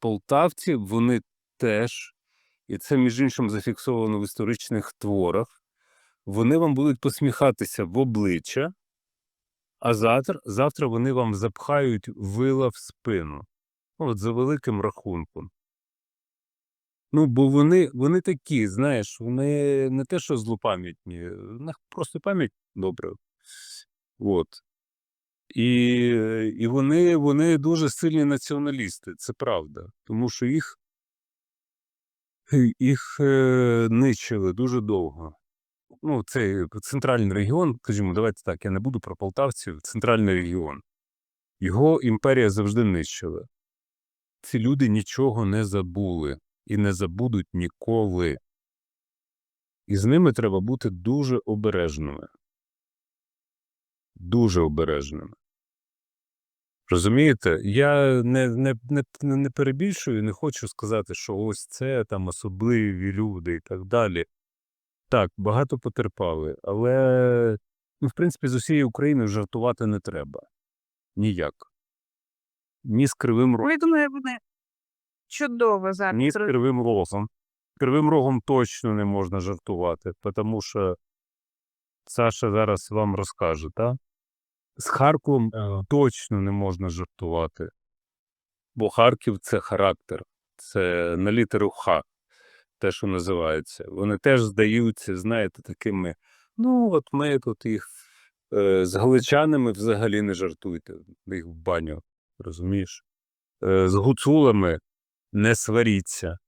полтавці вони теж, і це між іншим зафіксовано в історичних творах, вони вам будуть посміхатися в обличчя, а завтра, завтра вони вам запхають вила в спину. Ну, От за великим рахунком. Ну, бо вони, вони такі, знаєш, вони не те, що злопам'ятні, в них просто пам'ять добра. От. І, і вони, вони дуже сильні націоналісти, це правда. Тому що їх, їх е, нищили дуже довго. Ну, цей центральний регіон, скажімо, давайте так, я не буду про полтавців, центральний регіон. Його імперія завжди нищила. Ці люди нічого не забули і не забудуть ніколи. І з ними треба бути дуже обережними. Дуже обережними. Розумієте, я не, не, не, не перебільшую, не хочу сказати, що ось це там особливі люди і так далі. Так, багато потерпали, але, ну, в принципі, з усією Україною жартувати не треба. Ніяк. Ні з кривим рогом. Я думаю, вони чудово зараз. Ні з кривим рогом. Кривим рогом точно не можна жартувати, тому що Саша зараз вам розкаже, так? З Харковом точно не можна жартувати. Бо Харків це характер, це на літеру Х, те, що називається. Вони теж здаються, знаєте, такими. Ну, от ми тут їх е, з галичанами взагалі не жартуйте, їх в баню, розумієш? Е, з гуцулами не сваріться.